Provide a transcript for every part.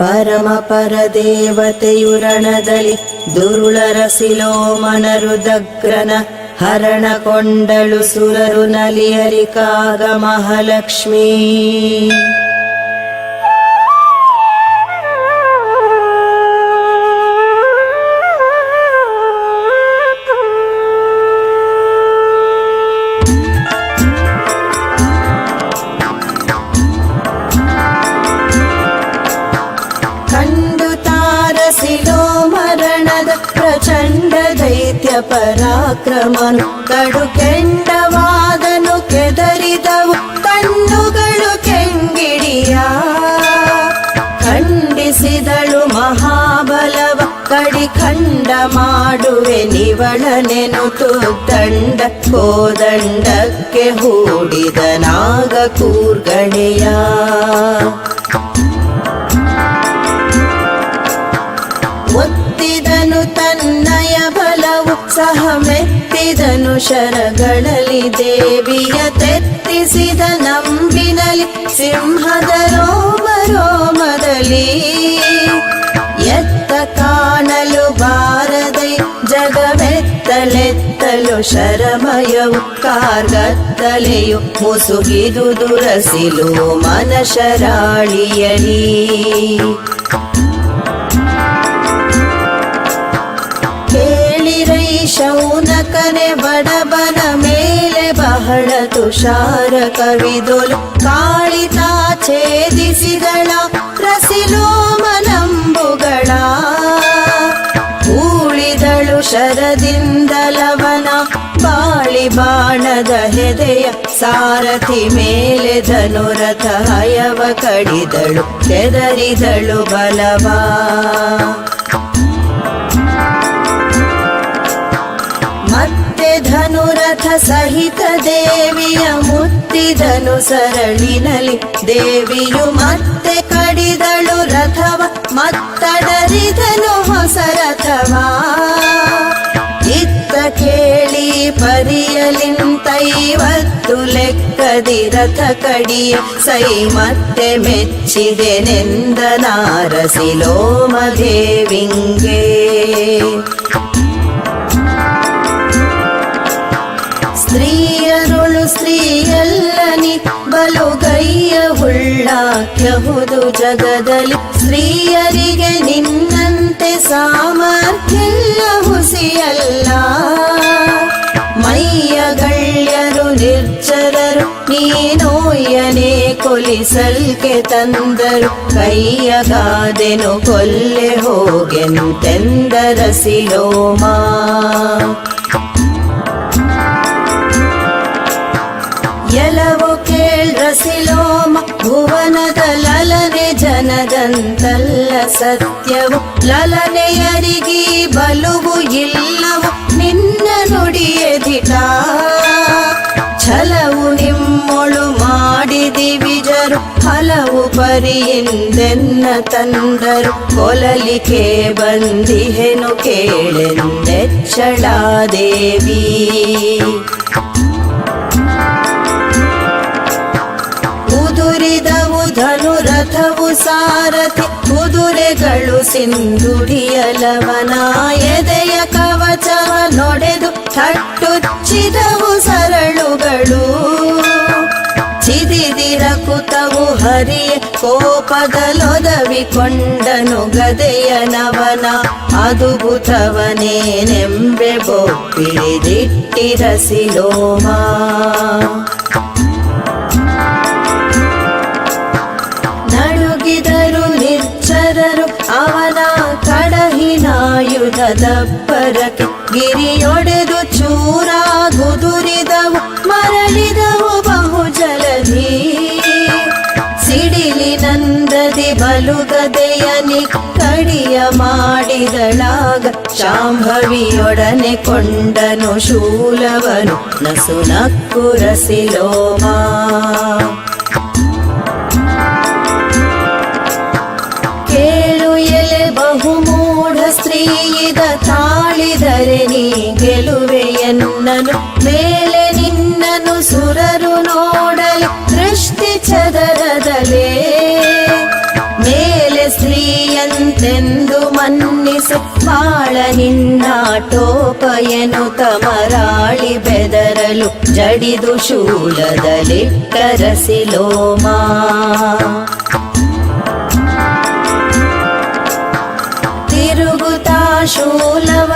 ಪರಮ ಪರದೇವತೆಯುರಣದಲ್ಲಿ ದುರುಳರಸಿಲೋ ಮನರುದಗ್ರನ ಹರಣಕೊಂಡಳು ಸುರರು ನಲಿಯಲಿಕಾಗ ಮಹಾಲಕ್ಷ್ಮೀ ಪರಾಕ್ರಮನು ಕಡು ಕೆಂಡವಾದನು ಕೆದರಿದವು ಕಣ್ಣುಗಳು ಕೆಂಗಿಡಿಯ. ಖಂಡಿಸಿದಳು ಮಹಾಬಲವ ಕಡಿ ಖಂಡ ಮಾಡುವೆ ನಿವಳನೆನು ದಂಡ ಕೋದಂಡಕ್ಕೆ ಹೂಡಿದ ನಾಗ ಕೂರ್ಗಣೆಯ ಸಹ ಮೆತ್ತಿದನು ಶರಗಳಲ್ಲಿ ದೇವಿಯ ತೆತ್ತಿಸಿದ ನಂಬಿನಲಿ ಸಿಂಹದ ರೋಮ ರೋಮದಲ್ಲಿ ಎತ್ತ ಕಾಣಲು ಬಾರದೆ ಜಗವೆತ್ತಲೆತ್ತಲು ಶರಮಯವು ಕಾರ್ಗತ್ತಲೆಯು ಮುಸುಗಿದು ದುರಸಿಲು ಮನಶರಾಳಿಯಲಿ. ಶೌನಕನೆ ಬಡಬನ ಮೇಲೆ ಬಹಳ ತುಷಾರ ಕವಿದೊಲು ಕಾಳಿತಾ ಛೇದಿಸಿದಳ ರಸಿಲೋಮನಂಬುಗಳ ಉಳಿದಳು ಶರದಿಂದಲವನ ಬಾಳಿ ಬಾಣದ ಹೆದೆಯ ಸಾರಥಿ ಮೇಲೆ ಧನುರಥ ಹಯವ ಕಡಿದಳು ಕೆದರಿದಳು ಬಲವಾ. ಸಹಿತ ದೇವಿಯ ಮುತ್ತಿದನು ಸರಳಿನಲಿ. ದೇವಿಯು ಮತ್ತೆ ಕಡಿದಳು ರಥವ, ಮತ್ತಡರಿದನು ಹೊಸ ರಥವ. ಇತ್ತ ಕೇಳಿ ಪರಿಯಲಿಂತೈವತ್ತು ಲೆಕ್ಕದಿ ರಥ ಕಡಿಯ ಸೈ ಮತ್ತೆ ಮೆಚ್ಚಿದೆನೆಂದ ನಾರಸಿಲೋಮ ದೇವಿಂಗೆ ಬಲುಗೈಯ ಹುಳ್ಳಾಕ್ಯಹುದು ಜಗದಲ್ಲಿ ಸ್ತ್ರೀಯರಿಗೆ ನಿನ್ನಂತೆ ಸಾಮರ್ಥ್ಯ ಹುಸಿಯಲ್ಲ ಮೈಯ ಗಳ್ಯರು ನಿರ್ಜರರು ನೀನೋಯನೆ ಕೊಲಿಸಲ್ಕೆ ತಂದರು. ಕೈಯ ಗಾದೆನು ಕೊಲ್ಲೆ ಹೋಗೆಂತೆಂದರಸಿಲೋಮಾ ಎಲವು ಲಲನೆ ಜನದಂತಲ್ಲ ಸತ್ಯವು ಲಲನೆಯರಿಗಿ ಬಲುವು ಇಲ್ಲವು ನಿನ್ನ ನುಡಿಯದಿಟ ಛಲವು ನಿಮ್ಮೊಳು ಮಾಡಿದಿವಿಜರು ಹಲವು ಪರಿಯಿಂದೆನ್ನ ತಂದರು. ಕೊಲಲಿಕೆ ಬಂದಿಹೆನು ಕೇಳೆಂದೆಚ್ಚಳಾದೇವಿ ಧನುರಥವು ಸಾರಥಿ. ಕುದುರೆಗಳು ಸಿಂಧುಡಿಯಲವನ ಎದೆಯ ಕವಚ ನೊಡೆದು ಥಟ್ಟುಚ್ಚಿದವು ಸರಳುಗಳು. ಚಿದಿದಿರ ಕುತವು ಹರಿಯ ಕೋಪದಲೊದವಿಕೊಂಡನು ಗದೆಯ ನವನ. ಅದುಭುತವನೇನೆಂಬೆ ಬೊಪ್ಪಿಡಿದಿಟ್ಟಿರಸಿಲೋಮಾ ಕಡಹಿನಾಯುಧದ ಗಿರಿಯೊಡೆದು ಚೂರಾಗುದುರಿದವು ಮರಳಿದವು ಬಹು ಜಲಧಿ ಸಿಡಿಲಿನಂದದಿ ಬಲುಗದೆಯನಿ ಕಡಿಯ ಮಾಡಿದಳಾಗ ಶಾಂಭವಿಯೊಡನೆ ಕೊಂಡನು ಶೂಲವನು ನಸುನಕ್ಕುರಸಿಲೋಮಾ ಕೇಳು ಎಲೆ ಬಹುಮೂಢ ಮೇಲೆ ನಿನ್ನನು ಸುರರು ನೋಡಲು, ದೃಷ್ಟಿ ಚದರದಲೇ. ಮೇಲೆ ಸ್ತ್ರೀ ಬಾಳ ನಿನ್ನ ಟೋಪಯನು ತಮರಾಳಿ ಮರಾಳಿ ಬೆದರಲು, ಜಡಿದು ಶೂಲದಲ್ಲಿಟ್ಟರಸಿಲೋಮಾ ತಿರುಗುತ್ತಾ ಶೂಲವ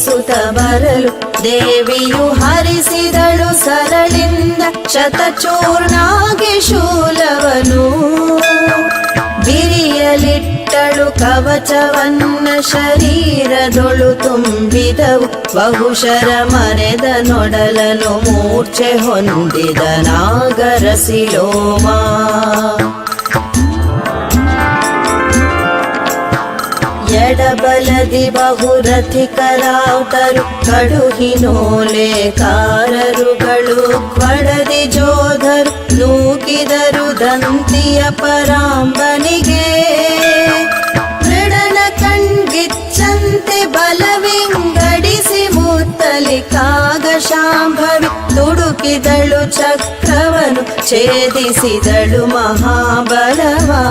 ಸುರಿಸುತ್ತ ಬರಲು ದೇವಿಯು ಹರಿಸಿದಳು ಸರಳಿಂದ ಶತಚೂರ್ಣಾಗಿ ಶೂಲವನು. ಬಿರಿಯಲಿಟ್ಟಳು ಕವಚವನ್ನ ಶರೀರದೊಳು ತುಂಬಿದವು. ಬಹುಶರ ಮರೆದ ನೊಡಲನು ಮೂರ್ಛೆ ಹೊಂದಿದ ನಾಗರಸಿಲೋಮಾ. ಎಡಬಲದಿ ಬಹುರಥಿಕರಾವುತರು ಕಡುಹಿನೋಲೆಕಾರರುಗಳು ಕ್ವಡದಿ ಜೋಧರು ನೂಕಿದರು ದಂತಿಯ ಪರಾಂಬನಿಗೆ ಮೃಡನ ಕಣ್ಗಿಚ್ಚಂತೆ ಬಲವಿಂಗಡಿಸಿ ಮುತ್ತಲಿ ಕಾಗ ಶಾಂಭವಿ ದುಡುಕಿದಳು ಚಕ್ರವನು ಛೇದಿಸಿದಳು ಮಹಾಬಲವಾ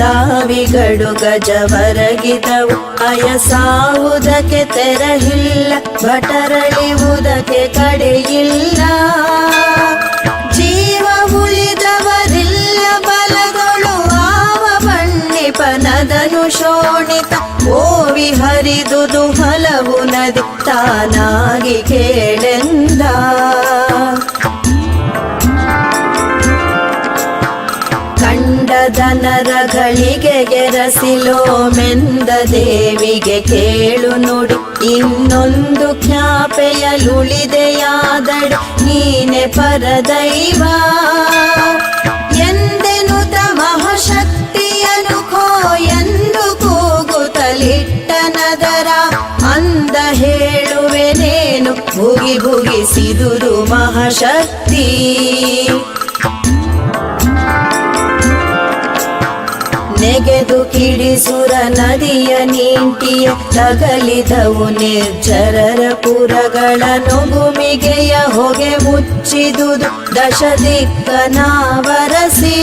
ಘಾತಕ್ಕೆ ಗಜವರಗಿದವು. ಆಯ ಸಾವುದಕ್ಕೆ ತೆರಹಿಲ್ಲ, ಭಟರಳಿವುದಕ್ಕೆ ಕಡೆಯಿಲ್ಲ. ಜೀವ ಉಳಿದವರಿಲ್ಲ, ಬಲಗಳು ಆವ ಬಣ್ಣಿಪನದನು ಶೋಣಿತ. ಓವಿ ಹರಿದುದು ಹಲವು ನದಿ ತಾನಾಗಿ ಕೇಳೆಂದ. ಕಂಡದ ಘಳಿಗೆಗೆ ಗೆರಸಿಲೋ ಮೆಂದ ದೇವಿಗೆ ಕೇಳು ನೋಡು. ಇನ್ನೊಂದು ಖ್ಯಾಪೆಯಲುಳಿದೆಯಾದಡೆ ನೀನೆ ಪರದೈವ. ಎಂದೆನುತ ಮಹಾಶಕ್ತಿಯನು ಕೋ ಎಂದು ಕೂಗುತ್ತಲಿಟ್ಟ ನದರ ಅಂದ ಹೇಳುವೆನೇನು ಭುಗಿ ಭುಗಿಸಿದುರು ಮಹಾಶಕ್ತಿ. ನೆಗೆದು ಕಿಡಿಸುರ ನದಿಯ ನೀಂಟಿಯ ತಗಲಿದವು ನಿರ್ಜರರ ಪುರಗಳ ನುಗುಮಿಗೆಯ ಹೊಗೆ ಮುಚ್ಚಿದು ದಶ ದಿಕ್ಕನಾವರಸಿ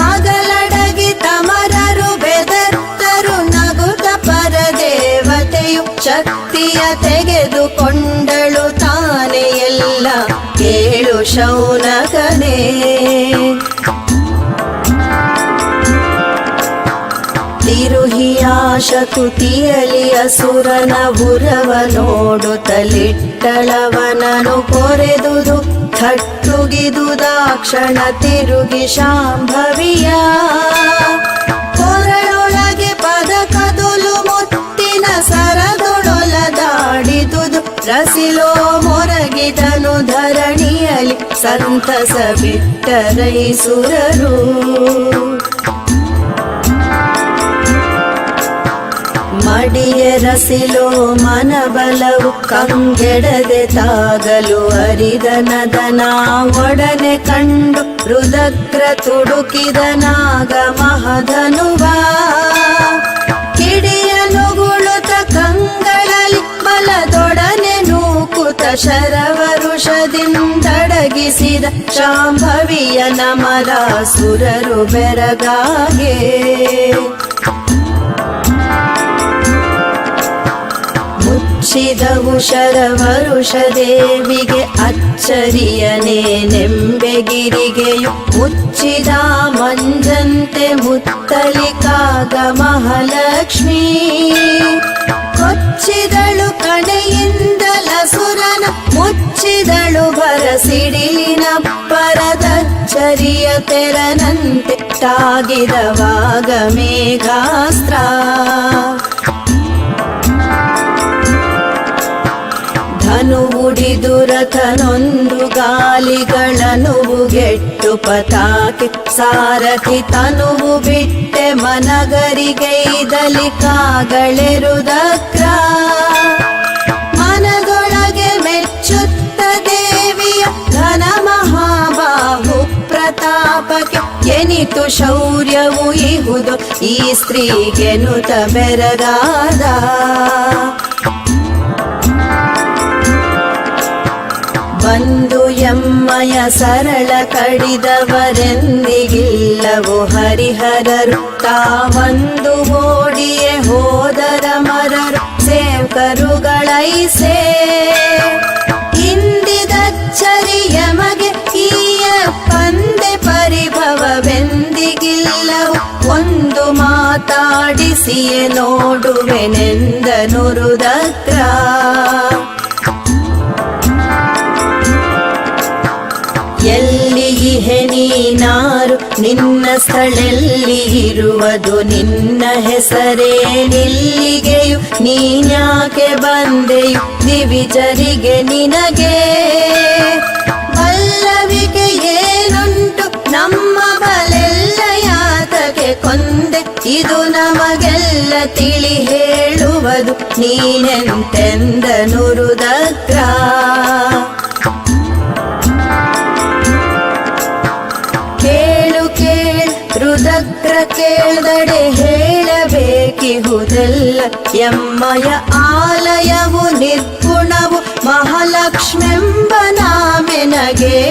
ಹಗಲಡಗಿ ತಮರರು ಬೆದತ್ತರು ನಗುತ ಪರದೇವತೆಯು ಶಕ್ತಿಯ ತೆಗೆದುಕೊಂಡಳು ತಾನೆಯೆಲ್ಲ ಕೇಳು ಶೌನಕನೇ. ತಿರುಹಿಯಾಶಕುತಿಯಲಿ ಅಸುರನ ಬುರವ ನೋಡುತ್ತಲಿಟ್ಟಳವನನು ಕೊರೆದುದು ಥಟ್ಟುಗಿದುದಾಕ್ಷಣ ತಿರುಗಿ ಶಾಂಭವಿಯ. ಕೊರಳೊಳಗೆ ಪದ ಕದುಲು ಮುತ್ತಿನ ಸರದೊಳೊಲದಾಡಿದುದು ರಸಿಲೋ ಮೊರಗಿದನು ಧರಣಿಯಲಿ ಸಂತಸ ಬಿಟ್ಟರೈಸುರರು ಮಡಿಯ ರಸಿಲೋ ಮನಬಲವು ಕಂಗೆಡದೆ ತಾಗಲು ಹರಿದನದನ ಒಡನೆ ಕಂಡು ಹೃದಗ್ರ ತುಡುಕಿದ ನಾಗ ಮಹಧನುವ. ಕಿಡಿಯ ನುಗುಳುತ ಕಂಗಳಲ್ಲಿ ಬಲದೊಡನೆ ನೂಕುತ ಶರವರುಷದಿಂದಡಗಿಸಿದ ಶಾಂಭವಿಯ ನಮದ ಸುರರು ಬೆರಗಾಗೆ. ಮುಚ್ಚಿದವು ಶರವರುಷ ದೇವಿಗೆ ಅಚ್ಚರಿಯನೇ. ನೆಂಬೆಗಿರಿಗೆಯು ಮುಚ್ಚಿದ ಮಂಜಂತೆ ಮುತ್ತಲಿಕಾಗ ಮಹಾಲಕ್ಷ್ಮೀ. ಮುಚ್ಚಿದಳು ಕಡೆಯಿಂದಲ ಸುರನ ಮುಚ್ಚಿದಳು ಭರಸಿಡಿಲಿನ ಪರದಚ್ಚರಿಯ ತೆರನಂತೆ ತಾಗಿದವಾಗ ಮೇಘಾಸ್ತ್ರ ರಥನೊಂದು ರಥನೊಂದು ಗಾಲಿಗಳನುವು ಗೆಟ್ಟು ಪತಾಕೆ ಸಾರಥಿ ತನುವು ಬಿಟ್ಟೆ ಮನಗರಿಗೈದಲಿ ಕಾಗಳೆರುದಕ್ರ. ಮನದೊಳಗೆ ಮೆಚ್ಚುತ್ತ ದೇವಿಯ ಘನ ಮಹಾಬಾಹು ಪ್ರತಾಪಕ್ಕೆ ಎನಿತು ಶೌರ್ಯವು ಇಹುದು ಈ ಸ್ತ್ರೀಗೆನುತ ಬೆರಗಾದ. ಸರಳ ಕಡಿದವರೆಂದಿಗಿಲ್ಲವೋ ಹರಿಹರರು? ತಾವಂದು ಓಡಿಯೇ ಹೋದರ ಮರರು, ಸೇವಕರುಗಳೈಸೇ. ಇಂದಿದಚ್ಚರಿಯಮಗೆ ಈಯ ಪಂದೆ ಪರಿಭವವೆಂದಿಗಿಲ್ಲವು? ಒಂದು ಮಾತಾಡಿಸಿಯೇ ನೋಡುವೆನೆಂದನು ನಿನ್ನ ಸ್ಥಳಲ್ಲಿ ಇರುವುದು ನಿನ್ನ ಹೆಸರೇ. ನಿಲ್ಲಿಗೆಯು ನೀನ್ಯಾಕೆ ಬಂದೆಯು? ದಿವಿಜರಿಗೆ ನಿನಗೆ ಪಲ್ಲವಿಗೆ ಏನುಂಟು? ನಮ್ಮ ಬಲೆಲ್ಲ ಯಾತಕ್ಕೆ ಕೊಂದೆ? ಇದು ನಮಗೆಲ್ಲ ತಿಳಿ ಹೇಳುವುದು ನೀನೆಂತೆಂದ ರುದಕ್ರ ರುದಕ್ರ ಕೇಳದೆ ಹೇಳಬೇಕಿಹುದೆಲ್ಲ ಎಮ್ಮಯ ಆಲಯವು ನಿರ್ಗುಣವು ಮಹಾಲಕ್ಷ್ಮೆಂಬ ನಾಮೆನಗೆ.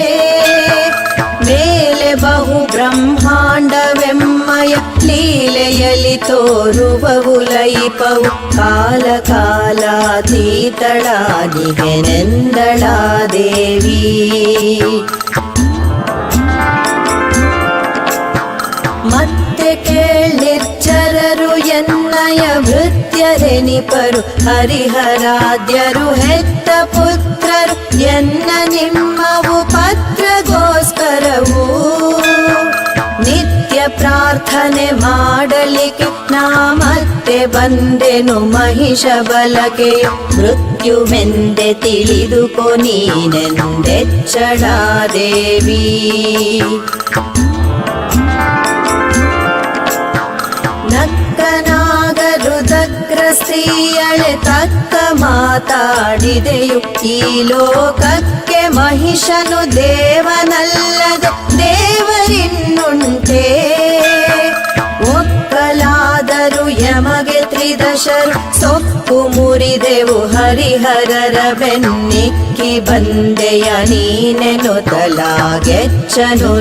ಮೇಲೆ ಬಹು ಬ್ರಹ್ಮಾಂಡವೆಮ್ಮಯ ಲೀಲೆಯಲಿ ತೋರುವವು ಲೈಪವು ಕಾಲ ಕಾಲಾತೀತಳಾದಿಗೆನೆಂದಳ ದೇವಿ ಭೃತ್ಯರೆನಿಪರು ಹರಿಹರಾದ್ಯರು ಹೆತ್ತ ಪುತ್ರರು ಎನ್ನ ನಿಮ್ಮವು ಪತ್ರಗೋಸ್ಕರವು ನಿತ್ಯ ಪ್ರಾರ್ಥನೆ ಮಾಡಲಿಕ್ಕೆ ನಾ ಮತ್ತೆ ಬಂದೆನು ಮಹಿಷ ಬಲಕೆ ಮೃತ್ಯುವೆಂದೆ ತಿಳಿದುಕೊ ನೀನೆಂದೆಚ್ಚಡ ದೇವಿ ಸ್ತ್ರೀಯಳೆ ತಕ್ಕ ಮಾತಾಡಿದೆಯು ಈ ಲೋಕಕ್ಕೆ ಮಹಿಷನು ದೇವನಲ್ಲದ ದೇವರಿನ್ನುಂಟೆ. ಒಕ್ಕಲಾದರು ಯಮಗೆ ತ್ರಿದಶರು ಸೊಪ್ಪು ಮುರಿದೆವು ಹರಿಹರರ ಬೆನ್ನಿಕ್ಕಿ ಬಂದೆಯ ನೀನೆನು ತಲಾಗೆಚ್ಚನು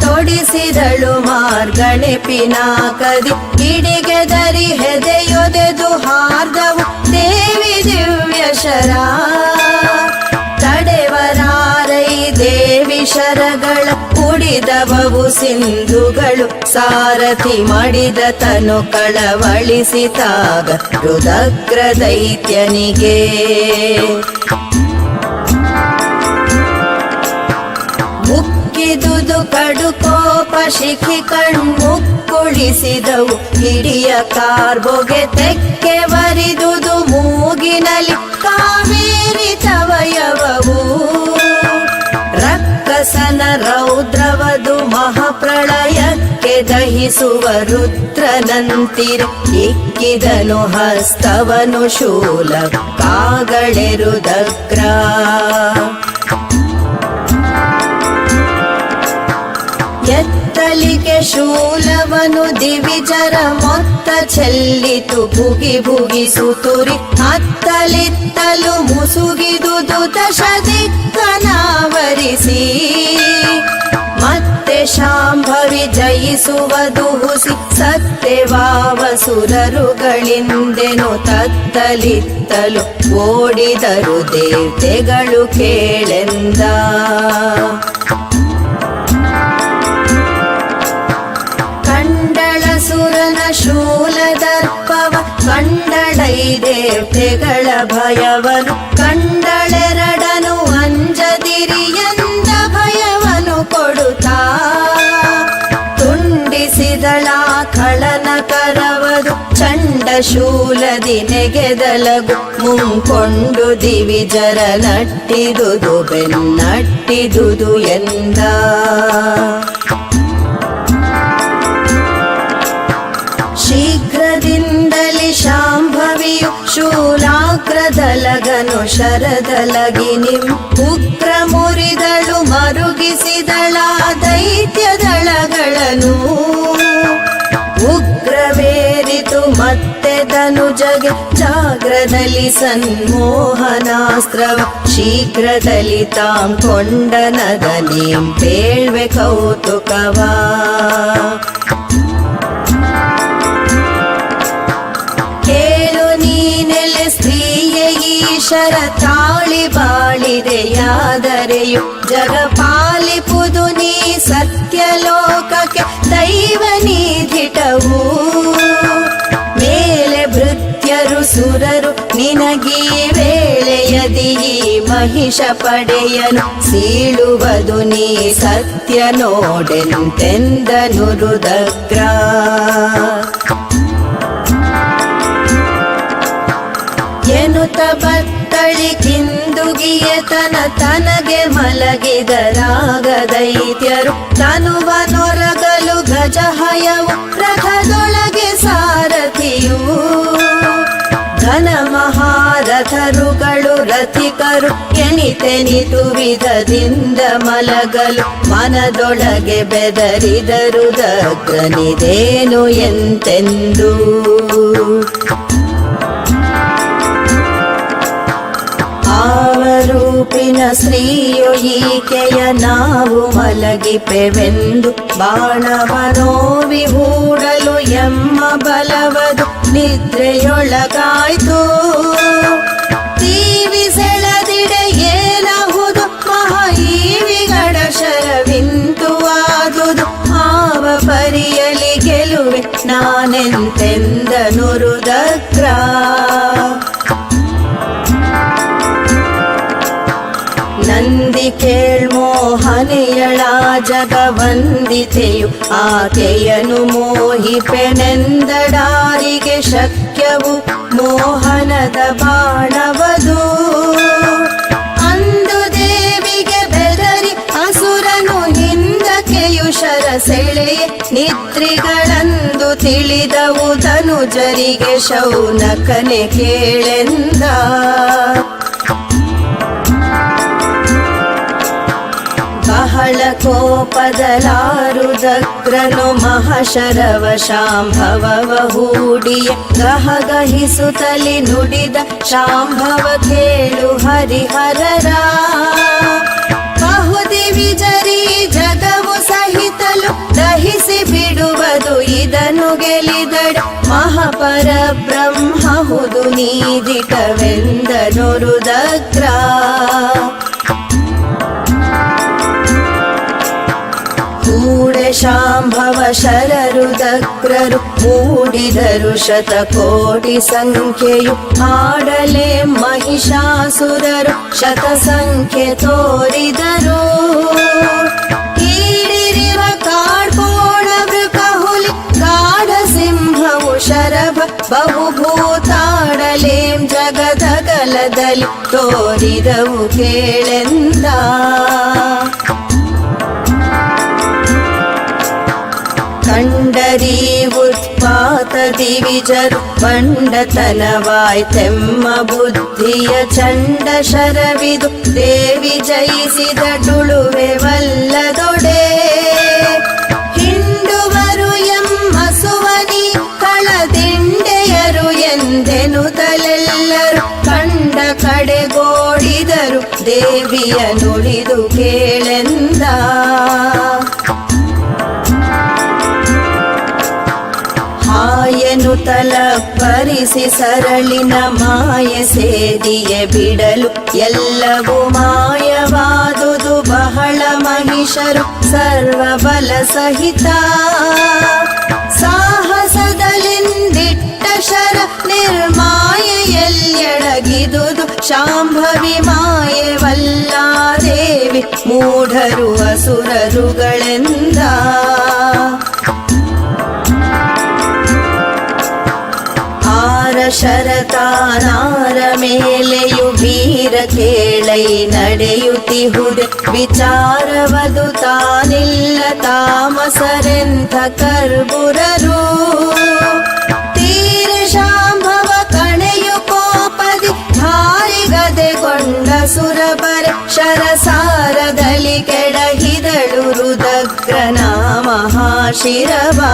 ತೊಡಿಸಿದಳು ಮಾರ್ಗಣೆ ಪಿನಾಕದಿ. ಕಿಡಿಗೆದರಿ ಹೆದೆಯೊದೆದು ಹಾರ್ದವು. ದೇವಿ ದಿವ್ಯ ಶರ. ತಡೆವರಾರೈ ದೇವಿ ಶರಗಳ ಕುಡಿದವವು ಸಿಂಧುಗಳು. ಸಾರಥಿ ಮಾಡಿದ ತನು ಕಳವಳಿಸಿತಾಗ. ರುದಗ್ರ ದೈತ್ಯನಿಗೆ ಕಡುಕೋಪ ಮುಕ್ಕುಳಿಸಿದವು. ಹಿಡಿಯ ಕಾರ್ಬೊಗೆ ತೆಕ್ಕೆ ವರಿದುದು ಮೂಗಿನಲ್ಲಿ ಕಾವೇರಿ ತವಯವವು. ರಕ್ಕಸನ ರೌದ್ರವದು ಮಹಾಪ್ರಳಯಕ್ಕೆ ದಹಿಸುವ ರುದ್ರನಂತಿರ. ಇಕ್ಕಿದನು ಹಸ್ತವನು ಶೂಲ ಕಾಗಳೆರುದಗ್ರ ಶೂಲವನು ದಿವಿಜರ ಮೊತ್ತ ಚೆಲ್ಲಿತು, ಭುಗಿ ಭುಗಿಸುತುರಿ ಅತ್ತಲಿತ್ತಲು ಮುಸುಗಿದುದು ದಶ ದಿಕ್ಕನಾವರಿಸಿ ಮತ್ತೆ ಶಾಂಭವಿ ಜಯಿಸುವುದು ಹುಸಿ ಸತ್ಯವಾವಸುರರುಗಳಿಂದೆನು ತತ್ತಲಿತ್ತಲು ಓಡಿದರು ದೇವತೆಗಳು ಕೇಳೆಂದ. ದೇವತೆಗಳ ಭಯವನು, ಕಂಡಳೆರಡನು ಅಂಜದಿರಿ ಎಂದ ಭಯವನು ಕೊಡುತ್ತಾ. ತುಂಡಿಸಿದಳ ಖಳನ ಕರವದು, ಚಂಡ ಶೂಲದಿ ನೆಗೆದಲಗು, ಮುಂಕೊಂಡು ದಿವಿಜರ ನಟ್ಟಿದುದು ಬೆನ್ನಟ್ಟಿದುದು ಎಂದ. ಶರದಲಗಿ ನಿಂ ಉಗ್ರ ಮುರಿದಳು, ಮರುಗಿಸಿದಳ ದೈತ್ಯ ದಳಗಳನ್ನು ಉಗ್ರವೇರಿತು ಮತ್ತೆ ಧನುಜಗೆ, ಜಾಗ್ರದಲ್ಲಿ ಸನ್ಮೋಹನಾಸ್ತ್ರವ, ಶೀಘ್ರದಲ್ಲಿ ತಾಂ ಕೊಂಡನದ ನೀಂ ಬೇಳ್ವೆ ಕೌತುಕವಾ. ಈಶರ ತಾಳಿ ಬಾಳಿದೆಯಾದರೆಯು ಜಗ ಪಾಲಿಪುದು ನೀ ಸತ್ಯ ಲೋಕಕ್ಕೆ ದೈವ ನೀಧಿಟವು. ಮೇಲೆ ಭೃತ್ಯರು ಸುರರು, ನಿನಗೀ ವೇಳೆಯದಿ ಮಹಿಷ ಪಡೆಯನು. ಸೀಳುವುದು ನೀ ಸತ್ಯ ನೋಡೆಂತೆಂದನು ರುದಗ್ರ ಎನ್ನುತ್ತ ಬತ್ತಳಿ ಕಿಂದುಗಿಯತನ ತನಗೆ ದೈತ್ಯರು ತನುವ ನೊರಗಲು ಗಜಹಯವು ರಥದೊಳಗೆ ಸಾರಥಿಯೂ. ಘನ ಮಹಾರಥರುಗಳು ರಥಿಕರು ಎನಿತೆನಿತು ವಿಧದಿಂದ ಮಲಗಲು ಮನದೊಳಗೆ ಬೆದರಿದರು ದಗ್ಗನಿದೇನು ಎಂತೆಂದು. ಸ್ತ್ರೀಯು ಈಕೆಯ ನಾವು ಮಲಗಿಪೆವೆಂದು ಬಾಣವನೋವಿ ಹೂಡಲು ಎಮ್ಮ ಬಲವದು ನಿದ್ರೆಯೊಳಗಾಯ್ತು. ಜಗವಂದಿತೆಯು ಆಕೆಯನು ಮೋಹಿಪೆನೆಂದಡಾರಿಗೆ ಶಕ್ಯವು ಮೋಹನದ ಬಾಣವದು. ಅಂದು ದೇವಿಗೆ ಬೆದರಿ ಅಸುರನು ಹಿಂದಕೆಯು ಶರ ಸೆಳೆಯೆ ನಿದ್ರಿಗಳಂದು ತಿಳಿದವು ಧನುಜರಿಗೆ ಶೌನಕನೆ ಕೇಳೆಂದ. ಬಹಳ ಕೋಪದಲಾರುದಗ್ರನು ಮಹಶರವ ಶಾಂಭವ ಹೂಡಿಯ ಗಹಗಹಿಸುತ್ತಲಿ ನುಡಿದ ಶಾಂಭವ ಕೇಳು ಹರಿಹರರ. ಬಹುದಿ ವಿಜರಿ ಜಗವು ಸಹಿತಲು ದಹಿಸಿ ಬಿಡುವುದು ಇದನ್ನು ಗೆಲಿದಡ ಮಹಾಪರ ಬ್ರಹ್ಮಹುದು ನೀದಿಟವೆಂದನು ರುದಗ್ರ ಕೂಡೆ ಶಾಂಭವ ಶರರು ದಕ್ರರು ಮೂಡಿದರು ಶತಕೋಟಿ ಸಂಖ್ಯೆಯು ಆಡಲೆ ಮಹಿಷಾಸುರರು ಶತ ಸಂಖ್ಯೆ ತೋರಿದರು ಈಡಿರಿವ ಕಾಡ್ಕೋಣ ಮೃಗಹುಲಿ ಕಾಡ ಸಿಂಹವು ಶರಭ ಬಹುಭೂತಾಡಲೇಂ ಜಗದಗಲದಲ್ಲಿ ತೋರಿದವು ಕೇಳೆಂದ ದಿವಿಜರು ಬಂಡತನವಾಯ್ತೆಮ್ಮ ಬುದ್ಧಿಯ ಚಂಡ ಶರವಿದು ದೇವಿ ಜಯಿಸಿದ ಟುಳುವೆ ವಲ್ಲದೊಡೆ. ಹಿಂಡುವರು ಎಮ್ಮ ಸುವನಿ ಕಳದಿಂಡೆಯರು ಎಂದೆನು ತಲೆಲ್ಲರು ಕಂಡ ಕಡೆಗೋಡಿದರು ದೇವಿಯ ನುಡಿದು ಕೇಳೆಂದ ಪರಿಸಿ ಸರಳಿನ ಮಾಯ ಸೇದಿಯೆ ಬಿಡಲು ಎಲ್ಲವೂ ಮಾಯವಾದುದು ಬಹಳ ಮಹಿಷರು ಸರ್ವ ಬಲ ಸಹಿತ. ಸಾಹಸದಲ್ಲಿಂದಿಟ್ಟ ಶರ ನಿರ್ಮಾಯ ಎಲ್ಯಡಗಿದುದು ಶಾಂಭವಿ ಮಾಯವಲ್ಲಾದೇವಿ ಮೂಢರು ಅಸುರರುಗಳೆಂದ. ಶರತಾನಾರ ಮೇಲೆಯು ವೀರ ಕೇಳೈ ನಡೆಯುತ್ತಿಹುದೆ. ವಿಚಾರವದು ತಾನಿಲ್ಲ ತಾಮಸರೆಂಥ ಕರ್ಬುರರು. ತೀರ ಶಾಂಭವ ಕಣೆಯು ಕೋಪದಿ ಹಾರಿಗದೆಗೊಂಡ ಸುರಬರ ಶರಸಾರದಲ್ಲಿ ಕೆಡಹಿದಳು ರುದಗ್ರನ ಮಹಾಶಿರವಾ.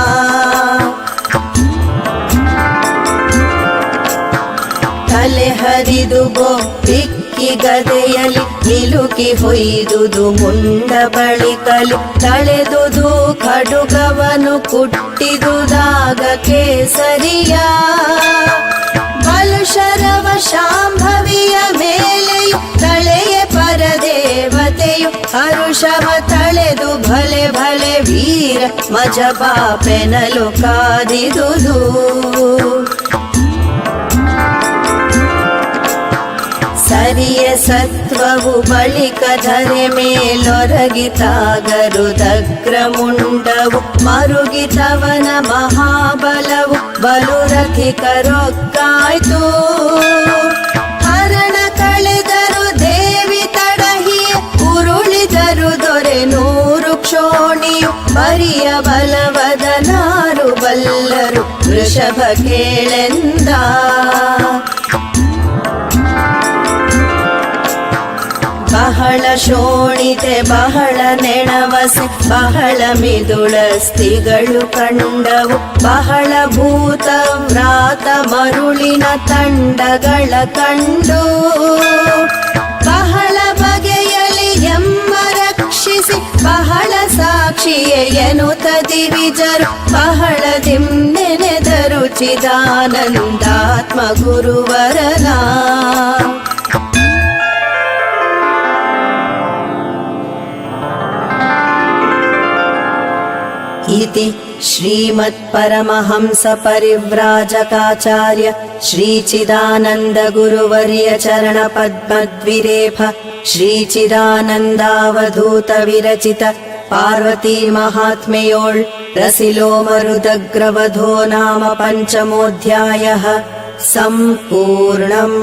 ಗೊಬ್ಬಿಕ್ಕಿ ಗದೆಯಲಿ ನಿಲುಕಿ ಹೊಯ್ದುದು ಮುಂಡ ಬಳಿಕಲು. ತಳೆದುದು ಕಡುಗವನು ಕುಟ್ಟಿದುದಾಗ ಕೇಸರಿಯ ಬಲುಶರವ ಶಾಂಭವಿಯ ಮೇಲೆಯು, ತಳೆಯ ಪರದೇವತೆಯು. ಹರುಷವ ತಳೆದು ಭಲೆ ಭಲೆ ವೀರ ಮಜಬಾಪೆನಲು ಕಾದಿದುದು. ಸರಿಯ ಸತ್ವವು ಬಳಿಕ ಧರೆ ಮೇಲೊರಗಿತಾಗರುದಗ್ರ ಮುಂಡವು ಮರುಗಿತವನ ಮಹಾಬಲವು ಬಲುರಥಿಕರೊಕ್ಕಾಯ್ತು ಹರಣ ಕಳೆದರು ದೇವಿ ತಡಹಿಯ ಉರುಳಿದರು ದೊರೆ ನೂರು ಕ್ಷೋಣಿಯು, ಬರಿಯ ಬಲವದನಾರು ಬಲ್ಲರು ವೃಷಭ ಕೇಳೆಂದ. ಬಹಳ ಶೋಣಿತೆ, ಬಹಳ ನೆಣವಸೆ, ಬಹಳ ಮಿದುಳಸ್ತಿಗಳು ಕಂಡವು ಬಹಳ ಭೂತ ವ್ರಾತ ಮರುಳಿನ ತಂಡಗಳ ಕಂಡು. ಬಹಳ ಬಗೆಯಲಿ ಎಮ್ಮ ರಕ್ಷಿಸಿ, ಬಹಳ ಸಾಕ್ಷಿಯನು ತದಿವಿಜರು ಬಹಳ ದಿಮ್ನೆನೆದರು ಚಿದಾನಂದಾತ್ಮ ಗುರುವರನ इति श्रीमत्परमहंसपरिव्राजकाचार्य श्रीचिदानन्दगुरुवर्य चरणपद्मद्विरेफ श्रीचिदानन्दावधूतविरचित पार्वती महात्म्ययोळ् रसिलोमरुदग्रवधो नाम पञ्चमोऽध्यायः सम्पूर्णम्